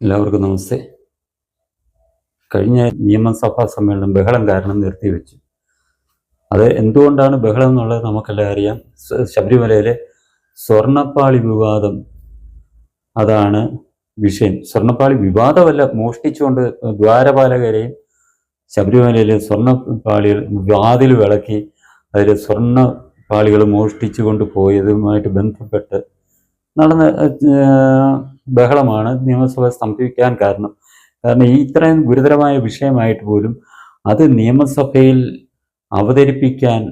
എല്ലാവർക്കും നമസ്തേ. കഴിഞ്ഞ നിയമസഭാ സമ്മേളനം ബഹളം കാരണം നിർത്തിവെച്ചു. അത് എന്തുകൊണ്ടാണ് ബഹളം എന്നുള്ളത് നമുക്കെല്ലാം അറിയാം. ശബരിമലയിലെ സ്വർണപ്പാളി വിവാദം അതാണ് വിഷയം. സ്വർണപ്പാളി വിവാദമല്ല മോഷ്ടിച്ചുകൊണ്ട് ദ്വാരപാലകരെയും ശബരിമലയിലെ സ്വർണപ്പാളികൾ വാതിൽ വിളക്കി അതിൽ സ്വർണ പാളികൾ മോഷ്ടിച്ചു കൊണ്ട് പോയതുമായിട്ട് ബന്ധപ്പെട്ട് നടന്ന ബഹളമാണ്. നിയമസഭ സ്തംഭിക്കാൻ കാരണം. കാരണം ഈ ഇത്രയും ഗുരുതരമായ വിഷയമായിട്ട് പോലും അത് നിയമസഭയിൽ അവതരിപ്പിക്കാൻ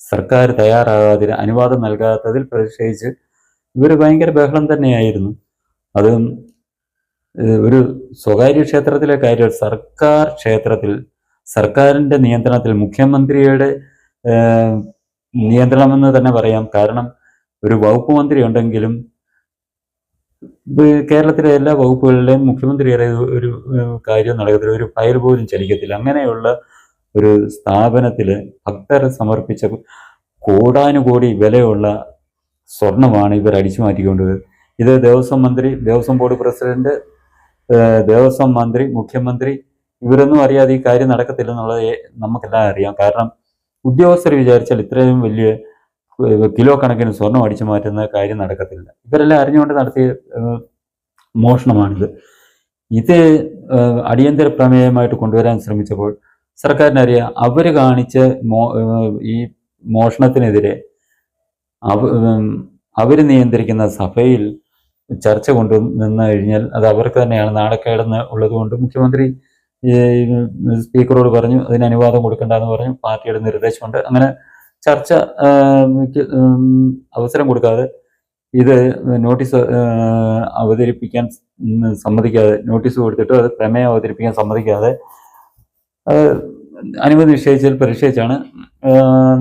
സർക്കാർ തയ്യാറാകാതെ അനുവാദം നൽകാത്തതിൽ പ്രതിഷേധിച്ച് ഇവർ ഭയങ്കര ബഹളം തന്നെയായിരുന്നു. അത് ഒരു സ്വകാര്യ ക്ഷേത്രത്തിലെ കാര്യം സർക്കാർ ക്ഷേത്രത്തിൽ സർക്കാരിന്റെ നിയന്ത്രണത്തിൽ മുഖ്യമന്ത്രിയുടെ നിയന്ത്രണമെന്ന് തന്നെ പറയാം. കാരണം ഒരു വകുപ്പ് മന്ത്രി ഉണ്ടെങ്കിലും കേരളത്തിലെ എല്ലാ വകുപ്പുകളിലെയും മുഖ്യമന്ത്രിയുടെ ഒരു കാര്യം നടക്കത്തില്ല. ഒരു ഫയൽ പോലും ചലിക്കത്തില്ല. അങ്ങനെയുള്ള ഒരു സ്ഥാപനത്തിൽ ഭക്തർ സമർപ്പിച്ച കോടാനുകോടി വിലയുള്ള സ്വർണമാണ് ഇവർ അടിച്ചു മാറ്റിക്കൊണ്ടത് ഇത് ദേവസ്വം മന്ത്രി ദേവസ്വം ബോർഡ് പ്രസിഡന്റ് ദേവസ്വം മന്ത്രി മുഖ്യമന്ത്രി ഇവരൊന്നും അറിയാതെ ഈ കാര്യം നടക്കത്തില്ലെന്നുള്ളത് നമുക്കെല്ലാം അറിയാം. കാരണം ഉദ്യോഗസ്ഥർ വിചാരിച്ചാൽ ഇത്രയും വലിയ കിലോ കണക്കിന് സ്വർണം അടിച്ചു മാറ്റുന്ന കാര്യം നടക്കത്തില്ല. ഇവരെല്ലാം അറിഞ്ഞുകൊണ്ട് നടത്തിയ മോഷണമാണിത്. ഇത് അടിയന്തര പ്രമേയമായിട്ട് കൊണ്ടുവരാൻ ശ്രമിച്ചപ്പോൾ സർക്കാരിനറിയാം അവർ കാണിച്ച മോ ഈ മോഷണത്തിനെതിരെ അവ അവർ നിയന്ത്രിക്കുന്ന സഭയിൽ ചർച്ച കൊണ്ടു നിന്ന് കഴിഞ്ഞാൽ അത് അവർക്ക് തന്നെയാണ് നാണക്കേടെന്ന് ഉള്ളതുകൊണ്ട് മുഖ്യമന്ത്രി സ്പീക്കറോട് പറഞ്ഞു അതിന് അനുവാദം കൊടുക്കണ്ടെന്ന് പറഞ്ഞു പാർട്ടിയുടെ നിർദ്ദേശമുണ്ട്. അങ്ങനെ ചർച്ച അവസരം കൊടുക്കാതെ ഇത് നോട്ടീസ് അവതരിപ്പിക്കാൻ സമ്മതിക്കാതെ നോട്ടീസ് കൊടുത്തിട്ട് അത് പ്രമേയം അവതരിപ്പിക്കാൻ സമ്മതിക്കാതെ അനുമതി നിഷേധിച്ചതിൽ പ്രതിഷേധിച്ചാണ്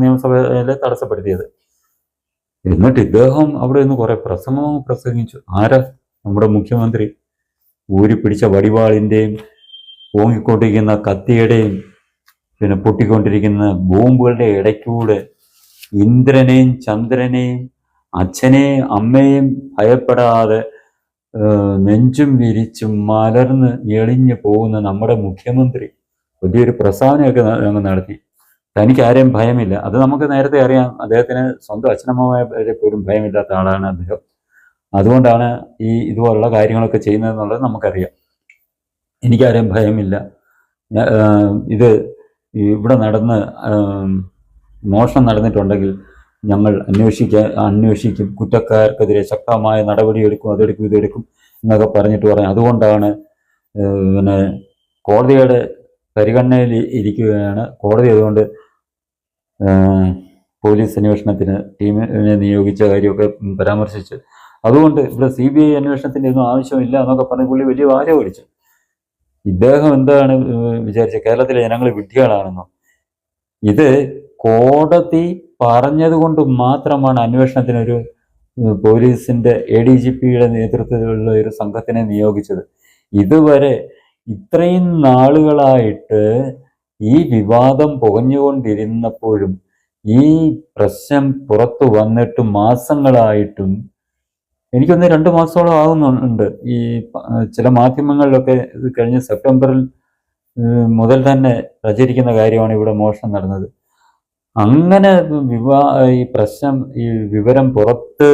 നിയമസഭയിലെ തടസ്സപ്പെടുത്തിയത്. എന്നിട്ട് ഇദ്ദേഹം അവിടെ നിന്ന് കുറെ പ്രസംഗവും പ്രസംഗിച്ചു. ആരാ നമ്മുടെ മുഖ്യമന്ത്രി? ഊരി പിടിച്ച വടിവാളിന്റെയും ഓങ്ങിക്കൊണ്ടിരിക്കുന്ന കത്തിയുടെയും പിന്നെ പൊട്ടിക്കൊണ്ടിരിക്കുന്ന ബോംബുകളുടെ ഇടയ്ക്കൂടെ ഇന്ദ്രനെയും ചന്ദ്രനെയും അച്ഛനെയും അമ്മയും ഭയപ്പെടാതെ നെഞ്ചും വിരിച്ചും മലർന്ന് എളിഞ്ഞു പോകുന്ന നമ്മുടെ മുഖ്യമന്ത്രി വലിയൊരു പ്രസ്താവനയൊക്കെ അങ്ങ് നടത്തി. തനിക്ക് ആരെയും ഭയമില്ല. അത് നമുക്ക് നേരത്തെ അറിയാം. അദ്ദേഹത്തിന് സ്വന്തം അച്ഛനമ്മമാരെ പോലും ഭയമില്ലാത്ത ആളാണ് അദ്ദേഹം. അതുകൊണ്ടാണ് ഈ ഇതുപോലുള്ള കാര്യങ്ങളൊക്കെ ചെയ്യുന്നതെന്നുള്ളത് നമുക്കറിയാം. എനിക്കാരെയും ഭയമില്ല. ഇത് ഇവിടെ നടന്ന് മോഷണം നടന്നിട്ടുണ്ടെങ്കിൽ ഞങ്ങൾ അന്വേഷിക്കാൻ അന്വേഷിക്കും. കുറ്റക്കാർക്കെതിരെ ശക്തമായ നടപടിയെടുക്കും അതെടുക്കും ഇതെടുക്കും എന്നൊക്കെ പറഞ്ഞിട്ട് പറയാം. അതുകൊണ്ടാണ് പിന്നെ കോടതിയുടെ പരിഗണനയിൽ ഇരിക്കുകയാണ്. കോടതി അതുകൊണ്ട് പോലീസ് അന്വേഷണത്തിന് ടീമിനെ നിയോഗിച്ച കാര്യമൊക്കെ പരാമർശിച്ച്. അതുകൊണ്ട് ഇവിടെ സി ബി ഐ അന്വേഷണത്തിന്റെ ഒന്നും ആവശ്യമില്ല എന്നൊക്കെ പറഞ്ഞ് പുള്ളി വലിയ വാര അടിച്ചു. ഇദ്ദേഹം എന്താണ് വിചാരിച്ച കേരളത്തിലെ ജനങ്ങൾ വിഡ്ഢികളാണെന്നോ? ഇത് കോടതി പറഞ്ഞത് കൊണ്ട് മാത്രമാണ് അന്വേഷണത്തിനൊരു പോലീസിന്റെ എ ഡി ജി പിയുടെ നേതൃത്വത്തിലുള്ള ഒരു സംഘത്തിനെ നിയോഗിച്ചത്. ഇതുവരെ ഇത്രയും നാളുകളായിട്ട് ഈ വിവാദം പുകഞ്ഞുകൊണ്ടിരുന്നപ്പോഴും ഈ പ്രശ്നം പുറത്തു വന്നിട്ട് മാസങ്ങളായിട്ടും എനിക്കൊന്ന് രണ്ട് മാസത്തോളം ആകുന്നുണ്ട് ഈ ചില മാധ്യമങ്ങളിലൊക്കെ കഴിഞ്ഞ സെപ്റ്റംബറിൽ മുതൽ തന്നെ പ്രചരിക്കുന്ന കാര്യമാണ് ഇവിടെ മോഷണം നടന്നത്. അങ്ങനെ വിവാ ഈ പ്രശ്നം ഈ വിവരം പുറത്ത്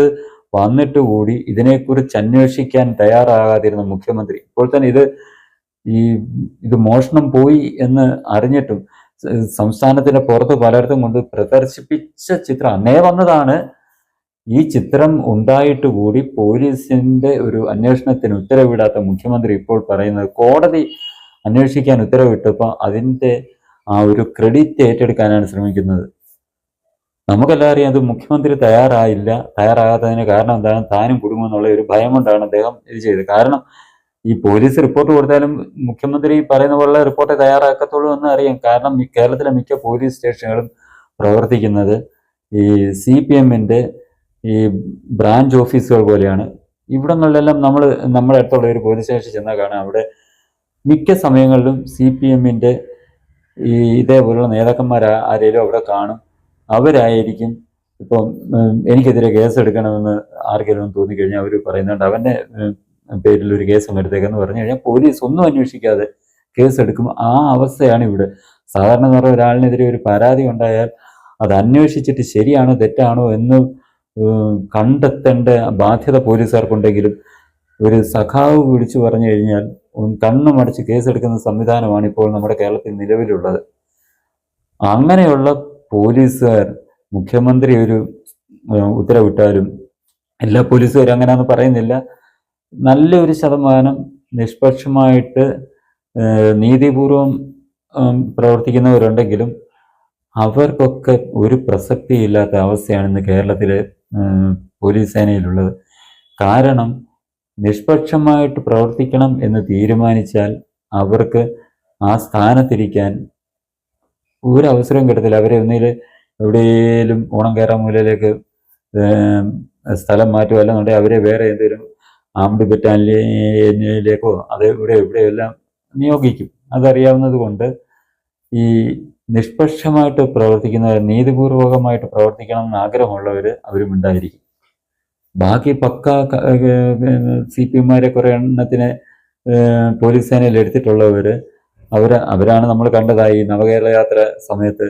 വന്നിട്ട് കൂടി ഇതിനെക്കുറിച്ച് അന്വേഷിക്കാൻ തയ്യാറാകാതിരുന്ന മുഖ്യമന്ത്രി ഇപ്പോൾ തന്നെ ഇത് ഈ ഇത് മോഷണം പോയി എന്ന് അറിഞ്ഞിട്ടും സംസ്ഥാനത്തിന്റെ പുറത്ത് പലയിടത്തും കൊണ്ട് പ്രദർശിപ്പിച്ച ചിത്രം അന്നേ വന്നതാണ്. ഈ ചിത്രം ഉണ്ടായിട്ട് കൂടി പോലീസിന്റെ ഒരു അന്വേഷണത്തിന് ഉത്തരവിടാത്ത മുഖ്യമന്ത്രി ഇപ്പോൾ പറയുന്നത് കോടതി അന്വേഷിക്കാൻ ഉത്തരവിട്ടപ്പോൾ അതിന്റെ ആ ഒരു ക്രെഡിറ്റ് ഏറ്റെടുക്കാനാണ് ശ്രമിക്കുന്നത്. നമുക്കെല്ലാം അറിയാം അത് മുഖ്യമന്ത്രി തയ്യാറായില്ല തയ്യാറാകാത്തതിന് കാരണം എന്താണ് താനും കുടുംബം എന്നുള്ള ഒരു ഭയം കൊണ്ടാണ് അദ്ദേഹം ഇത് ചെയ്തത്. കാരണം ഈ പോലീസ് റിപ്പോർട്ട് കൊടുത്താലും മുഖ്യമന്ത്രി പറയുന്ന പോലുള്ള റിപ്പോർട്ട് തയ്യാറാക്കത്തുള്ളൂ എന്ന് അറിയാം. കാരണം കേരളത്തിലെ മിക്ക പോലീസ് സ്റ്റേഷനുകളും പ്രവർത്തിക്കുന്നത് ഈ സി പി എമ്മിന്റെ ഈ ബ്രാഞ്ച് ഓഫീസുകൾ പോലെയാണ്. ഇവിടങ്ങളിലെല്ലാം നമ്മൾ നമ്മുടെ അടുത്തുള്ള ഒരു പോലീസ് സ്റ്റേഷൻ ചെന്നാൽ കാണാം അവിടെ മിക്ക സമയങ്ങളിലും സി പി എമ്മിന്റെ ഈ ഇതേപോലുള്ള നേതാക്കന്മാർ ആരെങ്കിലും അവിടെ കാണും. അവരായിരിക്കും ഇപ്പം എനിക്കെതിരെ കേസ് എടുക്കണമെന്ന് ആർക്കെങ്കിലും തോന്നിക്കഴിഞ്ഞാൽ അവർ പറയുന്നുണ്ട്. അവന്റെ പേരിൽ ഒരു കേസ് എടുത്തേക്കെന്ന് പറഞ്ഞു കഴിഞ്ഞാൽ പോലീസ് ഒന്നും അന്വേഷിക്കാതെ കേസ് എടുക്കും. ആ അവസ്ഥയാണ് ഇവിടെ. സാധാരണ എന്ന് പറഞ്ഞാൽ ഒരാളിനെതിരെ ഒരു പരാതി ഉണ്ടായാൽ അത് അന്വേഷിച്ചിട്ട് ശരിയാണോ തെറ്റാണോ എന്ന് കണ്ടെത്തേണ്ട ബാധ്യത പോലീസുകാർക്കുണ്ടെങ്കിലും ഒരു സഖാവ് വിളിച്ചു പറഞ്ഞു കഴിഞ്ഞാൽ കണ്ണുമടച്ച് കേസെടുക്കുന്ന സംവിധാനമാണ് ഇപ്പോൾ നമ്മുടെ കേരളത്തിൽ നിലവിലുള്ളത്. അങ്ങനെയുള്ള പോലീസുകാർ മുഖ്യമന്ത്രി ഒരു ഉത്തരവിട്ടാലും എല്ലാ പോലീസുകാരും അങ്ങനെയാണെന്ന് പറയുന്നില്ല. നല്ലൊരു ശതമാനം നിഷ്പക്ഷമായിട്ട് നീതിപൂർവം പ്രവർത്തിക്കുന്നവരുണ്ടെങ്കിലും അവർക്കൊക്കെ ഒരു പ്രസക്തിയില്ലാത്ത അവസ്ഥയാണ് ഇന്ന് കേരളത്തിലെ പോലീസ് സേനയിലുള്ളത്. കാരണം നിഷ്പക്ഷമായിട്ട് പ്രവർത്തിക്കണം എന്ന് തീരുമാനിച്ചാൽ അവർക്ക് ആ സ്ഥാനത്തിരിക്കാൻ അവസരം കിട്ടത്തില്ല. അവരെ ഒന്നിൽ എവിടെയെങ്കിലും ഓണം കയറാൻ മൂലയിലേക്ക് സ്ഥലം മാറ്റുക അല്ലെന്നുണ്ടെങ്കിൽ അവരെ വേറെ എന്തെങ്കിലും ആംഡ് ബറ്റാലിയനിലേക്കോ അത് ഇവിടെ എവിടെയെല്ലാം നിയോഗിക്കും. അതറിയാവുന്നത് കൊണ്ട് ഈ നിഷ്പക്ഷമായിട്ട് പ്രവർത്തിക്കുന്നവർ നീതിപൂർവകമായിട്ട് പ്രവർത്തിക്കണം എന്ന് ആഗ്രഹമുള്ളവർ അവരും ഉണ്ടായിരിക്കും. ബാക്കി പക്ക സി പി എമാരെ കുറെ എണ്ണത്തിന് പോലീസ് സേനയിൽ എടുത്തിട്ടുള്ളവർ അവർ അവരാണ് നമ്മൾ കണ്ടതായി നവകേരള യാത്ര സമയത്ത്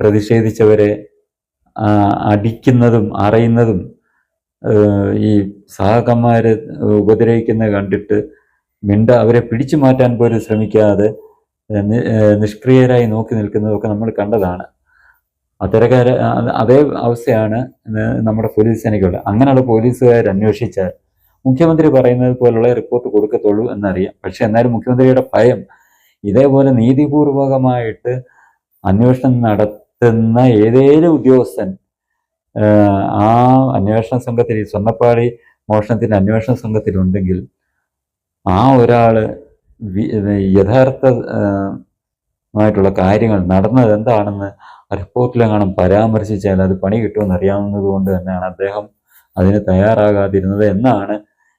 പ്രതിഷേധിച്ചവരെ അടിക്കുന്നതും അറിയുന്നതും ഈ സഹകന്മാരെ ഉപദ്രവിക്കുന്നത് കണ്ടിട്ട് മിണ്ട അവരെ പിടിച്ചു മാറ്റാൻ പോലും ശ്രമിക്കാതെ നിഷ്ക്രിയരായി നോക്കി നിൽക്കുന്നതൊക്കെ നമ്മൾ കണ്ടതാണ്. അത്തരക്കാര അതേ അവസ്ഥയാണ് നമ്മുടെ പോലീസ് സേനയ്ക്കുള്ളത്. അങ്ങനെയുള്ള പോലീസുകാർ അന്വേഷിച്ചാൽ മുഖ്യമന്ത്രി പറയുന്നത് പോലുള്ള റിപ്പോർട്ട് കൊടുക്കത്തുള്ളൂ എന്നറിയാം. പക്ഷെ എന്നാലും മുഖ്യമന്ത്രിയുടെ ഭയം ഇതേപോലെ നീതിപൂർവകമായിട്ട് അന്വേഷണം നടത്തുന്ന ഏതേലും ഉദ്യോഗസ്ഥൻ ആ അന്വേഷണ സംഘത്തിൽ ഈ മോഷണത്തിന്റെ അന്വേഷണ സംഘത്തിലുണ്ടെങ്കിൽ ആ ഒരാൾ വി- യഥാർത്ഥ മായിട്ടുള്ള കാര്യങ്ങൾ നടന്നത് എന്താണെന്ന് റിപ്പോർട്ടിലെങ്ങാനും പരാമർശിച്ചാൽ അത് പണി കിട്ടുമെന്ന് അറിയാവുന്നത് കൊണ്ട് തന്നെയാണ് അദ്ദേഹം അതിന് തയ്യാറാകാതിരുന്നത് എന്നാണ്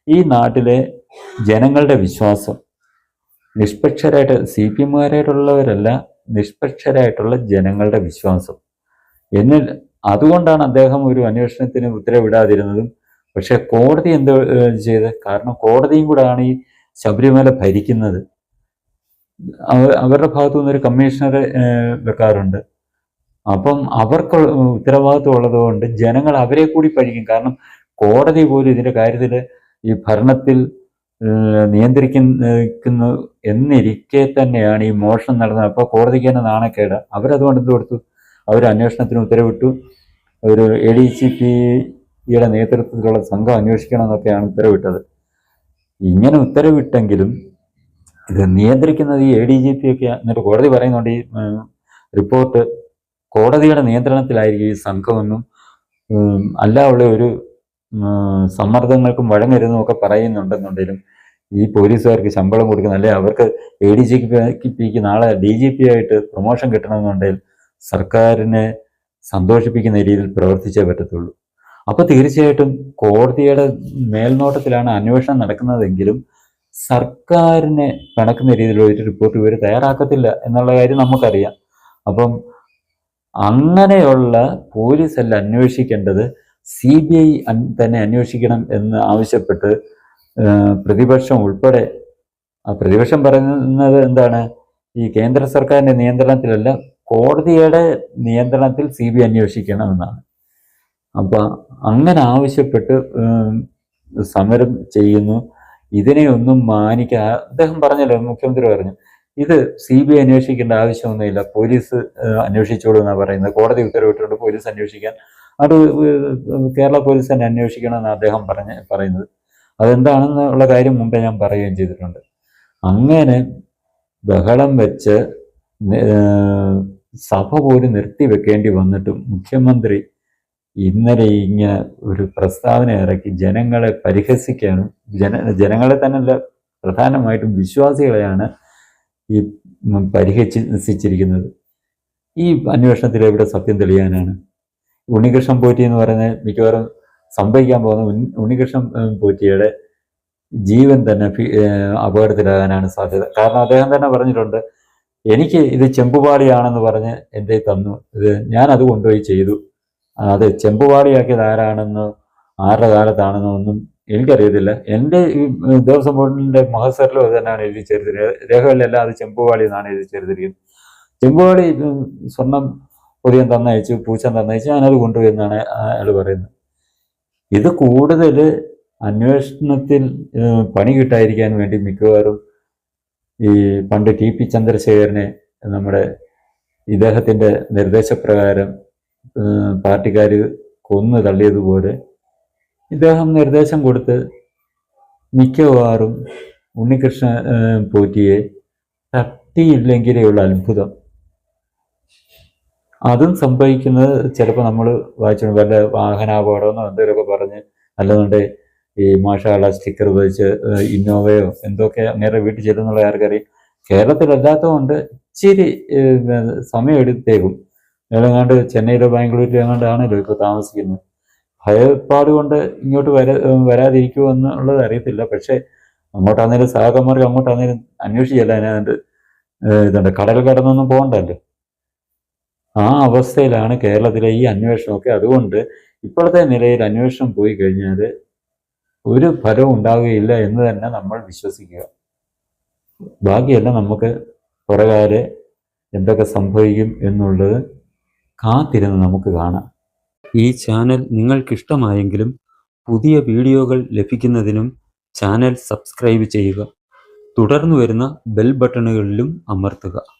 ഈ നാട്ടിലെ ജനങ്ങളുടെ വിശ്വാസം. നിഷ്പക്ഷരായിട്ട് സി പി എമ്മുകാരായിട്ടുള്ളവരല്ല നിഷ്പക്ഷരായിട്ടുള്ള ജനങ്ങളുടെ വിശ്വാസം. എന്നിൽ അതുകൊണ്ടാണ് അദ്ദേഹം ഒരു അന്വേഷണത്തിന് ഉത്തരവിടാതിരുന്നതും. പക്ഷെ കോടതി എന്ത് ചെയ്ത്? കാരണം കോടതിയും കൂടാണ് ഈ ശബരിമല ഭരിക്കുന്നത് അവ- അവരുടെ ഭാഗത്തു നിന്നൊരു കമ്മീഷണറെ വെക്കാറുണ്ട്. അപ്പം അവർക്ക് ഉത്തരവാദിത്വം ഉള്ളതുകൊണ്ട് ജനങ്ങൾ അവരെ കൂടി പഴിക്കും. കാരണം കോടതി പോലും ഇതിന്റെ കാര്യത്തിൽ ഈ ഭരണത്തിൽ നിയന്ത്രിക്കുന്ന നിയന്ത്രിക്കുന്നു എന്നിരിക്കെ തന്നെയാണ് ഈ മോഷണം നടന്നത്. അപ്പോൾ കോടതിക്ക് തന്നെ നാണക്കേട്. അവരതുകൊണ്ട് എന്ത് കൊടുത്തു? അവർ അന്വേഷണത്തിന് ഉത്തരവിട്ടു. ഒരു എ ഡി സി പിയുടെ നേതൃത്വത്തിലുള്ള സംഘം അന്വേഷിക്കണം എന്നൊക്കെയാണ് ഉത്തരവിട്ടത്. ഇങ്ങനെ ഉത്തരവിട്ടെങ്കിലും ഇത് നിയന്ത്രിക്കുന്നത് ഈ എ ഡി ജി പി ഒക്കെ എന്നിട്ട് കോടതി പറയുന്നുണ്ട് ഈ റിപ്പോർട്ട് കോടതിയുടെ നിയന്ത്രണത്തിലായിരിക്കും ഈ സംഘമെന്നും അല്ല അല്ലാതെ ഒരു സമ്മർദ്ദങ്ങൾക്കും വഴങ്ങരുതെന്നും ഒക്കെ പറയുന്നുണ്ടെന്നുണ്ടെങ്കിലും ഈ പോലീസുകാർക്ക് ശമ്പളം കൊടുക്കുന്ന അല്ലെ അവർക്ക് എ ഡി ജി പിക്ക് നാളെ ഡി ജി പി ആയിട്ട് പ്രൊമോഷൻ കിട്ടണമെന്നുണ്ടെങ്കിൽ സർക്കാരിനെ സന്തോഷിപ്പിക്കുന്ന രീതിയിൽ പ്രവർത്തിച്ചേ പറ്റത്തുള്ളൂ. അപ്പൊ തീർച്ചയായിട്ടും കോടതിയുടെ മേൽനോട്ടത്തിലാണ് അന്വേഷണം നടക്കുന്നതെങ്കിലും സർക്കാരിനെ പിണക്കുന്ന രീതിയിലുള്ള ഒരു റിപ്പോർട്ട് ഇവർ തയ്യാറാക്കത്തില്ല എന്നുള്ള കാര്യം നമുക്കറിയാം. അപ്പം അങ്ങനെയുള്ള പോലീസ് അല്ല അന്വേഷിക്കേണ്ടത്. സി ബി ഐ തന്നെ അന്വേഷിക്കണം എന്ന് ആവശ്യപ്പെട്ട് പ്രതിപക്ഷം ഉൾപ്പെടെ പ്രതിപക്ഷം പറയുന്നത് എന്താണ്? ഈ കേന്ദ്ര സർക്കാരിന്റെ നിയന്ത്രണത്തിലല്ല കോടതിയുടെ നിയന്ത്രണത്തിൽ സി ബി അന്വേഷിക്കണമെന്നാണ് അപ്പൊ അങ്ങനെ ആവശ്യപ്പെട്ട് സമരം ചെയ്യുന്നു. ഇതിനെ ഒന്നും മാനിക്കാ അദ്ദേഹം പറഞ്ഞല്ലോ മുഖ്യമന്ത്രി പറഞ്ഞു ഇത് സി ബി ഐ അന്വേഷിക്കേണ്ട ആവശ്യമൊന്നുമില്ല പോലീസ് അന്വേഷിച്ചോളൂ എന്നാണ് പറയുന്നത്. കോടതി ഉത്തരവിട്ടുകൊണ്ട് പോലീസ് അന്വേഷിക്കാൻ. അത് കേരള പോലീസ് തന്നെ അന്വേഷിക്കണമെന്ന് അദ്ദേഹം പറഞ്ഞ പറയുന്നത്. അതെന്താണെന്നുള്ള കാര്യം മുമ്പേ ഞാൻ പറയുകയും ചെയ്തിട്ടുണ്ട്. അങ്ങനെ ബഹളം വെച്ച് സഭ പോലും നിർത്തിവെക്കേണ്ടി വന്നിട്ടും മുഖ്യമന്ത്രി ഇന്നലെ ഇങ്ങനെ ഒരു പ്രസ്താവന ഇറക്കി ജനങ്ങളെ പരിഹസിക്കാനും ജന ജനങ്ങളെ തന്നെയല്ല പ്രധാനമായിട്ടും വിശ്വാസികളെയാണ് ഈ പരിഹസിച്ചിരിക്കുന്നത്. ഈ അന്വേഷണത്തിൽ എവിടെ സത്യം തെളിയാനാണ്? ഉണ്ണികൃഷ്ണൻ പോറ്റി എന്ന് പറയുന്ന മിക്കവാറും സംഭവിക്കാൻ പോകുന്ന ഉണ്ണി- ഉണ്ണികൃഷ്ണൻ പോറ്റിയുടെ ജീവൻ തന്നെ അപകടത്തിലാകാനാണ് സാധ്യത. കാരണം അദ്ദേഹം തന്നെ പറഞ്ഞിട്ടുണ്ട് എനിക്ക് ഇത് ചെമ്പുപാടിയാണെന്ന് പറഞ്ഞ് എന്റെ തന്നു. ഇത് ഞാൻ അത് കൊണ്ടുപോയി ചെയ്തു. അത് ചെമ്പുവാടിയാക്കിയത് ആരാണെന്ന് ആരുടെ കാലത്താണെന്നോ ഒന്നും എനിക്കറിയത്തില്ല. എന്റെ ഈ ദേവസ്വം ബോർഡിന്റെ മഹസറിലും അത് തന്നെയാണ് എഴുതി ചേർത്തിരിക്കുന്നത് രേഖകളിലെല്ലാം അത് ചെമ്പുവാടി എന്നാണ് എഴുതി ചേർത്തിരിക്കുന്നത്. ചെമ്പുവാടി സ്വർണം പൊതിയൻ തന്നയച്ചു പൂച്ചൻ തന്നയച്ചു ഞാനത് കൊണ്ടുപോയി എന്നാണ് അയാൾ പറയുന്നത്. ഇത് കൂടുതൽ അന്വേഷണത്തിൽ പണി കിട്ടാതിരിക്കാൻ വേണ്ടി മിക്കവാറും ഈ പണ്ട് ടി പി ചന്ദ്രശേഖരനെ നമ്മുടെ ഇദ്ദേഹത്തിന്റെ നിർദ്ദേശപ്രകാരം പാർട്ടിക്കാർ കൊന്നു തള്ളിയതുപോലെ ഇദ്ദേഹം നിർദ്ദേശം കൊടുത്ത് മിക്കവാറും ഉണ്ണികൃഷ്ണ പോറ്റിയെ തട്ടിയില്ലെങ്കിലേ ഉള്ള അത്ഭുതം. അതും സംഭവിക്കുന്നത് ചിലപ്പോൾ നമ്മൾ വായിച്ചു വല്ല വാഹനാപകടമെന്നോ എന്തെങ്കിലുമൊക്കെ പറഞ്ഞ് അല്ലാതെ ഈ മാഷാള സ്റ്റിക്കർ ഉപയോഗിച്ച് ഇന്നോവയോ എന്തൊക്കെ അങ്ങനെ വീട്ടിൽ ചെല്ലുന്നുള്ള ആർക്കറിയാം. കേരളത്തിലല്ലാത്തതുകൊണ്ട് ഇച്ചിരി ഏഹ്, ഏതാണ്ട് ചെന്നൈയിലോ ബാംഗ്ലൂരിലോ എങ്ങാണ്ടാണല്ലോ ഇപ്പോൾ താമസിക്കുന്നത്? ഭയപ്പാട് കൊണ്ട് ഇങ്ങോട്ട് വര വരാതിരിക്കുമോ എന്നുള്ളത് അറിയത്തില്ല. പക്ഷേ അങ്ങോട്ടാന്നേലും സഹകന്മാർക്ക് അങ്ങോട്ടാന്നേലും അന്വേഷിച്ചല്ല അതിനകത്ത് ഇതുണ്ട്. കടൽ കടന്നൊന്നും പോകണ്ടല്ലോ. ആ അവസ്ഥയിലാണ് കേരളത്തിലെ ഈ അന്വേഷണമൊക്കെ. അതുകൊണ്ട് ഇപ്പോഴത്തെ നിലയിൽ അന്വേഷണം പോയി കഴിഞ്ഞാൽ ഒരു ഫലവും ഉണ്ടാവുകയില്ല എന്ന് തന്നെ നമ്മൾ വിശ്വസിക്കുക. ബാക്കിയെല്ലാം നമുക്ക് പുറകാലെ എന്തൊക്കെ സംഭവിക്കും എന്നുള്ളത് കാത്തിരുന്ന് നമുക്ക് കാണാം. ഈ ചാനൽ നിങ്ങൾക്കിഷ്ടമായെങ്കിലും പുതിയ വീഡിയോകൾ ലഭിക്കുന്നതിനും ചാനൽ സബ്സ്ക്രൈബ് ചെയ്യുക. തുടർന്ന് വരുന്ന ബെൽ ബട്ടണുകളിലും അമർത്തുക.